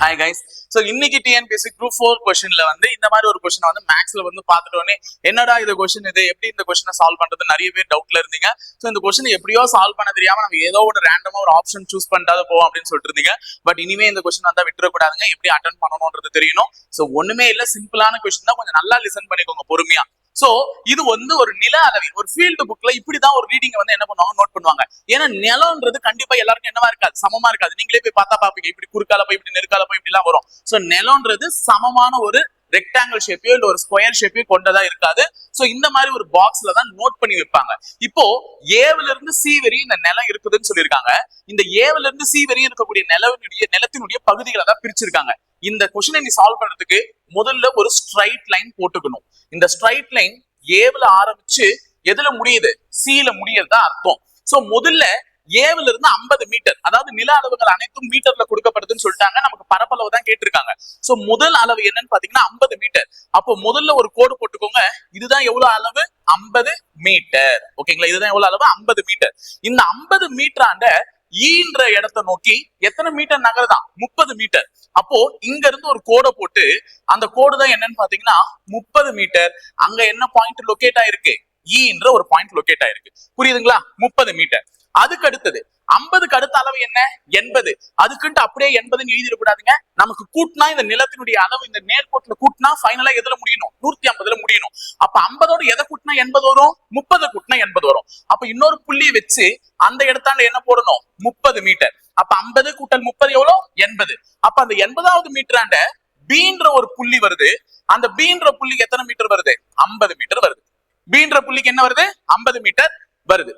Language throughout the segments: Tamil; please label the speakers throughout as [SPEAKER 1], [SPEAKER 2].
[SPEAKER 1] ஹாய் கைஸ் ஸோ இன்னைக்கு டிஎன்பிஎஸ்சி குரூப் ஃபோர் கொஸ்டின்ல வந்து இந்த மாதிரி ஒரு கொஸ்டின் வந்து மேக்ஸ்ல வந்து பார்த்துட்டோன்னே என்னடா இது கொஸ்டின் இது? எப்படி இந்த கொஸ்டினை சால்வ் பண்றது? நிறைய பேர் டவுட்ல இருந்தீங்க. சோ இந்த கொஸ்டின் எப்படியோ சால்வ் பண்ண தெரியாம நம்ம ஏதோ ஒரு ரேண்டமா ஒரு ஆப்ஷன் சூஸ் பண்ணிட்டாத போவோம் அப்படின்னு சொல்லிட்டு இருந்தீங்க. பட் இனிமே இந்த கொஸ்டின் வந்தா விட்டுறக்கூடாதுங்க. எப்படி அட்டன் பண்ணணும்ன்றது தெரியணும். ஸோ ஒண்ணுமே இல்லை. சிம்பிளான கொஸ்டின் தான். கொஞ்சம் நல்லா லிசன் பண்ணிக்கோங்க. பொறுமையா. சோ இது வந்து ஒரு நில அளவி ஒரு ஃபீல்டு புக்ல இப்படிதான் ஒரு ரீடிங் வந்து என்ன பண்ணுவாங்க நோட் பண்ணுவாங்க. ஏன்னா நிலம்ன்றது கண்டிப்பா எல்லாருக்கும் என்னவா இருக்காது சமமா இருக்காது. நீங்களே போய் பார்த்தா பாப்பீங்க இப்படி குறுக்கால போய் இப்படி நெருக்கால போய் இப்படி எல்லாம் வரும். சோ நிலம்ன்றது சமமான ஒரு ரெக்டாங்கிள் ஷேப்பையோ இல்ல ஒரு ஸ்கொயர் ஷேப்பையோ கொண்டதா இருக்காது. சோ இந்த மாதிரி ஒரு பாக்ஸ்ல தான் நோட் பண்ணி வைப்பாங்க. இப்போ ஏவுல இருந்து சி வரி இந்த நிலம் இருக்குதுன்னு சொல்லியிருக்காங்க. இந்த ஏவுல இருந்து சி வரை இருக்கக்கூடிய நிலவினுடைய நிலத்தினுடைய பகுதிகளை தான் பிரிச்சிருக்காங்க. இந்த கொஸ்டினை நீ சால்வ் பண்றதுக்கு முதல்ல ஒரு ஸ்ட்ரைட் லைன் போட்டுக்கணும். இந்த ஸ்ட்ரைட் லைன் ஏவுல ஆரம்பிச்சு எதுல முடியுது? சீல முடியறதா அர்த்தம். சோ முதல்ல ஏவுல இருந்து 50 மீட்டர் அதாவது நில அளவுகள் அனைத்தும் மீட்டர்ல கொடுக்கப்படுதுன்னு சொல்லிட்டாங்க. நமக்கு பரப்பளவு தான் கேட்டிருக்காங்க. சோ முதல் அளவு என்னன்னு பாத்தீங்கன்னா 50 மீட்டர் அப்போ முதல்ல ஒரு கோடு போட்டுக்கோங்க. இதுதான் எவ்வளவு அளவு? 50 மீட்டர் ஓகேங்களா இதுதான் எவ்வளவு அளவு? 50 மீட்டர் இந்த 50 மீட்டராண்ட ஈன்ற இடத்தை நோக்கி எத்தனை மீட்டர் நகருதான் முப்பது மீட்டர் அப்போ இங்க இருந்து ஒரு கோடை போட்டு அந்த கோடு தான் என்னன்னு பாத்தீங்கன்னா முப்பது மீட்டர் அங்க என்ன பாயிண்ட் லொகேட் ஆயிருக்கு? ஈன்ற ஒரு பாயிண்ட் லொகேட் ஆயிருக்கு. புரியுதுங்களா? முப்பது மீட்டர் அதுக்கு அடுத்தது. ஐம்பதுக்கு அடுத்த அளவு என்ன? எண்பது. அதுக்குன்ட்டு அப்படியே எண்பதுன்னு எழுதிடக்கூடாதுங்க நமக்கு கூட்டினா இந்த நிலத்தினுடைய அளவு இந்த நேர்கோட்டுல கூட்டினா ஃபைனலா எதுல முடியணும்? நூத்தி ஐம்பதுல முடியணும். அப்ப ஐம்பதோட எதை கூட்டினா எண்பது வரும்? முப்பது கூட்டினா எண்பது வரும். அப்ப இன்னொரு புள்ளி வச்சு அந்த இடத்தாண்ட என்ன போடணும்? முப்பது மீட்டர் அப்ப ஐம்பது கூட்டல் முப்பது எவ்வளவு எண்பது. அப்ப அந்த எண்பதாவது மீட்டராண்ட பீன்ற ஒரு புள்ளி வருது. அந்த பீன்ற புள்ளிக்கு எத்தனை மீட்டர் வருது? ஐம்பது மீட்டர் வருது. பீன்ற புள்ளிக்கு என்ன வருது? ஐம்பது மீட்டர் வருது.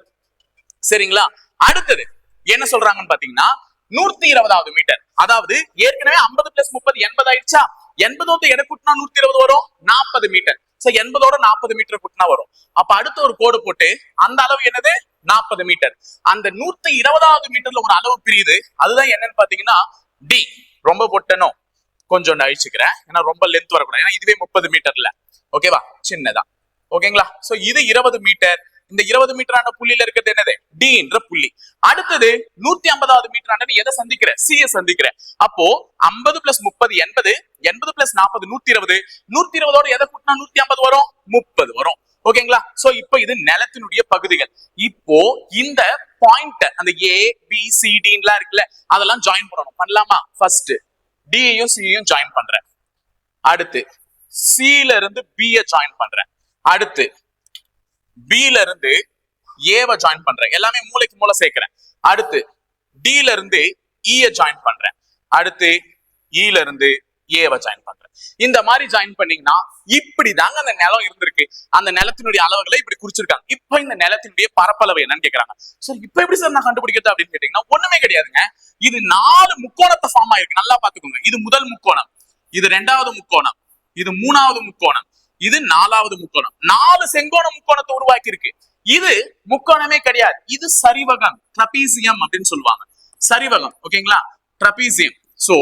[SPEAKER 1] சரிங்களா? அடுத்தது என்ன சொல்றாங்கன்னு பாத்தீங்கன்னா நூத்தி இருபதாவது மீட்டர் அதாவது ஏற்கனவே ஐம்பது பிளஸ் முப்பது எண்பது ஆயிடுச்சா? எண்பதோட எடை கூட்டினா நூத்தி இருபது வரும் நாற்பது மீட்டர் சோ எண்பதோட நாற்பது மீட்டர் கூட்டினா வரும். அப்ப அடுத்த ஒரு கோடு போட்டு அந்த அளவு என்னது? நாற்பது மீட்டர் அந்த நூத்தி இருபதாவது மீட்டர்ல ஒரு அளவு பிரியுது. அதுதான் என்னன்னு பாத்தீங்கன்னா டி ரொம்ப பொட்டனும் கொஞ்சம் அழிச்சுக்கிறேன். ஏன்னா ரொம்ப லென்த் வரக்கூடாது. ஏன்னா இதுவே முப்பது மீட்டர்ல ஓகேவா சின்னதா. ஓகேங்களா சோ இது இருபது மீட்டர் இந்த இருபது மீட்டரான புள்ளியில இருக்கிறது என்னது? டி என்ற புள்ளி. அடுத்தது நூத்தி ஐம்பதாவது மீட்டரான எதை சந்திக்கிற? சிய சந்திக்கிற. அப்போ ஐம்பது பிளஸ் முப்பது எண்பது எண்பது பிளஸ் நாற்பது நூத்தி இருபது. நூத்தி இருபதோட எதை கூட்டினா நூத்தி ஐம்பது வரும்? முப்பது வரும். ஓகேங்களா? சோ இப்போ இது நிலத்தினுடைய பகுதிகள். இப்போ இந்த பாயிண்ட் அந்த ஏ பி சி டின்லாம் இருக்குல்ல அதெல்லாம் ஜாயின் பண்ணணும். பண்ணலாமா? ஃபர்ஸ்ட் டியையும் சியையும் ஜாயின் பண்றேன். அடுத்து சில இருந்து பிய ஜாயின் பண்றேன். அடுத்து பில இருந்து ஏவ ஜாயின் பண்றேன். எல்லாமே மூளைக்கு மூளை சேர்க்கிறேன். அடுத்து டில இருந்து e ஈய ஜாயின் பண்றேன். அடுத்து e இல இருந்து ஏவ ஜாயின் பண்றேன். இந்த மாதிரி ஜாயின் பண்ணீங்கன்னா இப்படிதாங்க அந்த நிலம் இருந்திருக்கு. அந்த நிலத்தினுடைய அளவுகளை இப்படி குறிச்சிருக்காங்க. இப்ப இந்த நிலத்தினுடைய பரப்பளவு என்னன்னு கேக்குறாங்க. சார் இப்ப எப்படி சார் நான் கண்டுபிடிக்கிறது அப்படின்னு கேட்டீங்கன்னா ஒண்ணுமே கிடையாதுங்க. இது நாலு முக்கோணத்தை ஃபார்ம் ஆயிருக்கு. நல்லா பாத்துக்கோங்க இது முதல் முக்கோணம். இது ரெண்டாவது முக்கோணம். இது மூணாவது முக்கோணம். இது நாலாவது முக்கோணம். நாலு செங்கோண முக்கோணத்தை உருவாக்கி இருக்கு இது முக்கோணமே கிடையாது. இது சரிவகம் ட்ரபீசியம் அப்படின்னு சொல்லுவாங்க. சரிவகம் ஓகேங்களா? ட்ரபீசியம். சோ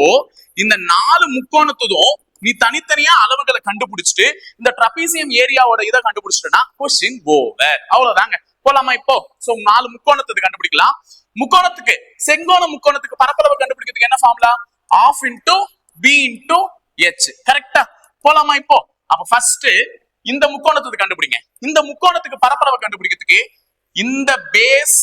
[SPEAKER 1] இந்த நாலு முக்கோணத்ததும் நீ தனித்தனியா அளவுகளை கண்டுபிடிச்சிட்டு இந்த ட்ரபீசியம் ஏரியாவோட இதை கண்டுபிடிச்சிட்டனா கொஸ்டின் ஓவர் அவ்வளவுதாங்க. போலாமா இப்போ? சோ நாலு முக்கோணத்துக்கு கண்டுபிடிக்கலாம். முக்கோணத்துக்கு செங்கோண முக்கோணத்துக்கு பரப்பளவு கண்டுபிடிக்கிறதுக்கு என்ன formula half into B into H கரெக்டா போலாமா இப்போ? அப்ப ஃபர்ஸ்ட் இந்த முக்கோணத்துக்கு கண்டுபிடிங்க. இந்த முக்கோணத்துக்கு பரப்பளவை கண்டுபிடிக்கிறதுக்கு இந்த பேஸ்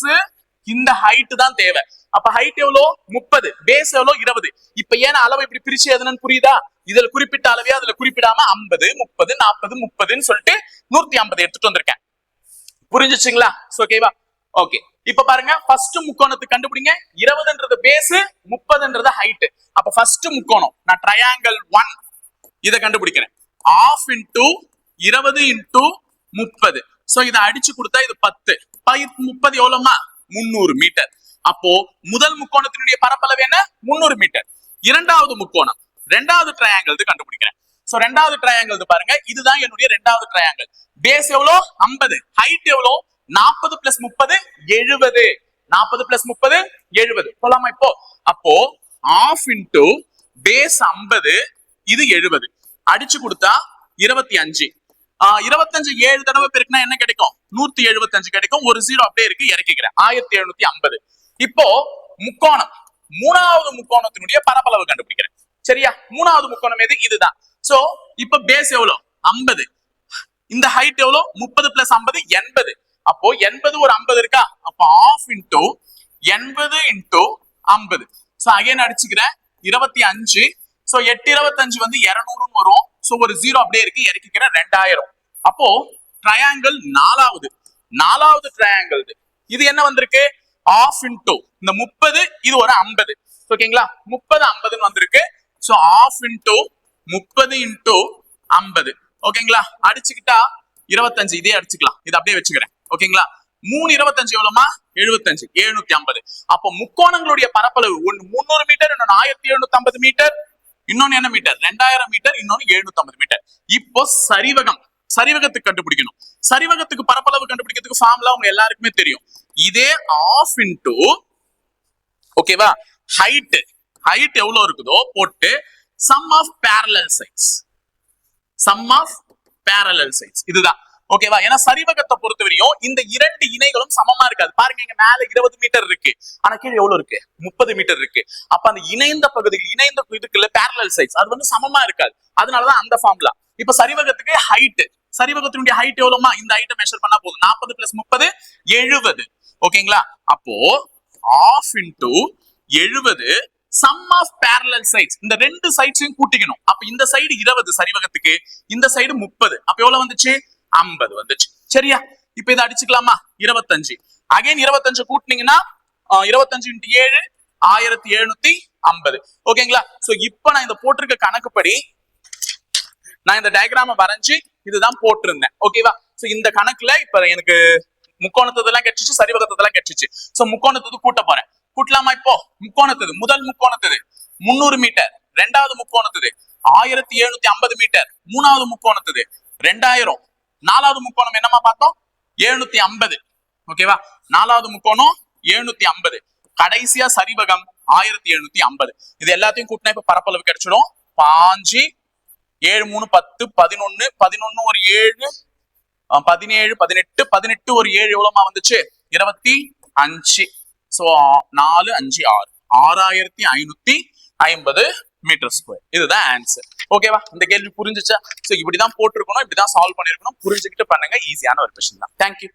[SPEAKER 1] இந்த ஹைட் தான் தேவை. அப்ப ஹைட் எவ்வளோ? முப்பது. பேஸ் எவ்வளோ? இருபது. இப்ப ஏன் அளவு இப்படி பிரிச்சு எதுன்னு புரியுதா? இதுல குறிப்பிட்ட அளவே அதுல குறிப்பிடாம ஐம்பது முப்பது நாற்பது முப்பதுன்னு சொல்லிட்டு நூத்தி ஐம்பது எடுத்துட்டு வந்திருக்கேன். புரிஞ்சுச்சுங்களா? ஓகேவா ஓகே இப்ப பாருங்க ஃபர்ஸ்ட் முக்கோணத்தை கண்டுபிடிங்க. இருபதுன்றது பேஸ் முப்பதுன்றது ஹைட் அப்ப ஃபர்ஸ்ட் முக்கோணம். நான் ட்ரையாங்கிள் ஒன் இதை கண்டுபிடிக்கிறேன். ஆஃப் இன்டூ இருபது இன்டூ முப்பது. சோ இதை அடிச்சு கொடுத்தா இது பத்து. முப்பது எவ்வளவுமா முந்நூறு மீட்டர். அப்போ முதல் முக்கோணத்தினுடைய பரப்பளவு என்ன? முந்நூறு மீட்டர். இரண்டாவது முக்கோணம். ரெண்டாவது ட்ரையாங்கிள் கண்டுபிடிக்கிறேன். சோ ரெண்டாவது ட்ரையாங்கிள் பாருங்க. இதுதான் என்னுடைய ரெண்டாவது ட்ரையாங்கிள் பேஸ் எவ்வளோ? ஐம்பது. ஹைட் எவ்வளோ? நாற்பது பிளஸ் முப்பது எழுபது. நாற்பது பிளஸ் முப்பது எழுபது. போலாமா இப்போ? அப்போ ஆஃப் இன்டூ பேஸ் ஐம்பது இது எழுபது. அடிச்சு கொடுத்தா இருபத்தி அஞ்சு. இருபத்தஞ்சு ஏழு தடவை பெருக்குனா என்ன கிடைக்கும்? நூத்தி எழுபத்தஞ்சு கிடைக்கும். ஒரு ஜீரோ அப்படியே இருக்கு இறக்கிக்கிறேன். ஆயிரத்தி எழுநூத்தி ஐம்பது. இப்போ முக்கோணம். மூணாவது முக்கோணத்தினுடைய பரப்பளவு கண்டுபிடிக்கிறேன். சரியா? மூணாவது முக்கோணம் எது? இதுதான். சோ இப்ப பேஸ் எவ்வளவு ஐம்பது. இந்த ஹைட் எவ்வளவு முப்பது பிளஸ் ஐம்பது எண்பது. அப்போ எண்பது ஒரு ஐம்பது இருக்கா? அப்போ ஆஃப் இன்டூ எண்பது இன்டூ ஐம்பது. சோ அகைன் அடிச்சுக்கிறேன். இருபத்தி அஞ்சு சோ எட்டு இருபத்தஞ்சு வந்து இருநூறுன்னு வரும். சோ ஒரு ஜீரோ அப்படியே இருக்கு. இறக்கிக்கிறேன் ரெண்டாயிரம். அப்போ ட்ரையாங்கிள் நாலாவது. நாலாவது ட்ரையாங்கிள் இது. என்ன வந்திருக்கு? ஆஃப் இன்டூ இந்த முப்பது இது ஒரு ஐம்பது. ஓகேங்களா முப்பது ஐம்பதுன்னு வந்திருக்கு. சோ ஆஃப் இன்டூ முப்பது இன்டூ ஐம்பது. ஓகேங்களா அடிச்சுக்கிட்டா இருபத்தஞ்சு. இதே அடிச்சுக்கலாம். இது அப்படியே வச்சுக்கிறேன். ஓகேங்களா மூணு இருபத்தஞ்சு எவ்வளவுமா எழுபத்தஞ்சு. எழுநூத்தி ஐம்பது. அப்போ முக்கோணங்களுடைய பரப்பளவு ஒன்னு முந்நூறு மீட்டர் இன்னொன்னு ஆயிரத்தி எழுநூத்தி ஐம்பது மீட்டர். இன்னொன்னு என்ன மீட்டர் ரெண்டாயிரம் மீட்டர் இன்னொன்னு எழுநூத்தி ஐம்பது மீட்டர் இப்போ சரிவகம் சரிவகத்துக்கு கண்டுபிடிக்கணும். சரிவகத்துக்கு பரப்பளவு கண்டுபிடிக்கிறதுக்கு ஃபார்முலா உங்க எல்லாருக்குமே தெரியும். இதே ஆஃப் இன்டூ ஓகேவா ஹைட் ஹைட் எவ்வளவு இருக்குதோ போட்டு sum of parallel sides sum of parallel sides இதுதான். ஓகேவா ஏன்னா சரிவகத்தை பொறுத்தவரையும் இந்த இரண்டு இணைகளும் சமமா இருக்காது. பாருங்க இங்க மேல இருபது மீட்டர் இருக்கு. ஆனா கீழே எவ்வளவு இருக்கு? முப்பது மீட்டர் இருக்கு. அப்ப அந்த இணைந்த பகுதியில் இணைந்த இதுக்குள்ள பேரலல் sides அது வந்து சமமா இருக்காது. அதனாலதான் அந்த ஃபார்முலா இப்ப சரிவகத்துக்கு ஹைட் சரிவகத்தினுடைய ஹைட் எவ்வளவுமா? இந்த ஹைட்டை மெஷர் பண்ணா போதும். நாற்பது பிளஸ் முப்பது எழுபது. ஓகேங்களா அப்போ ஆஃப் இன்டூ எழுபது சம் ஆஃப் பேரலல் சைட்ஸ் இந்த ரெண்டு சைட்ஸையும் கூட்டிக்கணும். அப்ப இந்த சைடு இருபது சரிவகத்துக்கு இந்த சைடு முப்பது. அப்ப எவ்வளவு வந்துச்சு? ஐம்பது வந்துச்சு. சரியா? இப்ப இதை அடிச்சுக்கலாமா? இருபத்தஞ்சு. அகைன் இருபத்தஞ்சு கூட்டினீங்கன்னா இருபத்தஞ்சு இன்ட்டு ஏழு ஆயிரத்தி எழுநூத்தி ஐம்பது. ஓகேங்களா? சோ இப்ப நான் இந்த போட்டிருக்க கணக்குப்படி நான் இந்த டயக்ராம வரைஞ்சு இதுதான் போட்டிருந்தேன். ஓகேவா சோ இந்த கணக்குல இப்ப எனக்கு முக்கோணத்ததெல்லாம் கெட்டுச்சு சரிவகத்ததெல்லாம் கெட்டுச்சு. சோ முக்கோணத்தது கூட்ட போறேன். கூட்டலாமா இப்போ? முக்கோணத்தது. முதல் முக்கோணத்தது. முந்நூறு மீட்டர். ரெண்டாவது முக்கோணத்தது. ஆயிரத்தி எழுநூத்தி ஐம்பது மீட்டர். மூணாவது முக்கோணத்தது. ரெண்டாயிரம். நாலாவது முக்கோணம் என்னமா பார்த்தோம்? எழுநூத்தி ஐம்பது. ஓகேவா? நாலாவது முக்கோணம் எழுநூத்தி ஐம்பது. கடைசியா சரிவகம் ஆயிரத்தி எழுநூத்தி ஐம்பது. இது எல்லாத்தையும் கூட்டினா இப்ப பரப்பளவு கிடைச்சிடும். பாஞ்சு ஏழு மூணு பத்து பதினொன்னு பதினொன்னு ஒரு ஏழு பதினேழு பதினெட்டு பதினெட்டு ஒரு ஏழு எவ்வளவுமா வந்துச்சு? இருபத்தி அஞ்சு. சோ நாலு அஞ்சு ஆறு. ஆறாயிரத்தி ஐநூத்தி ஐம்பது மீட்டர் ஸ்கொயர் இதுதான் ஆன்சர் ஓகேவா இந்த கேள்வி புரிஞ்சுச்சா? சோ இப்படிதான் போட்டிருக்கணும் இப்படிதான் சால்வ் பண்ணிருக்கணும். புரிஞ்சுக்கிட்டு பண்ணுங்க. ஈஸியான ஒரு கொஸ்டின் தான். தேங்க்யூ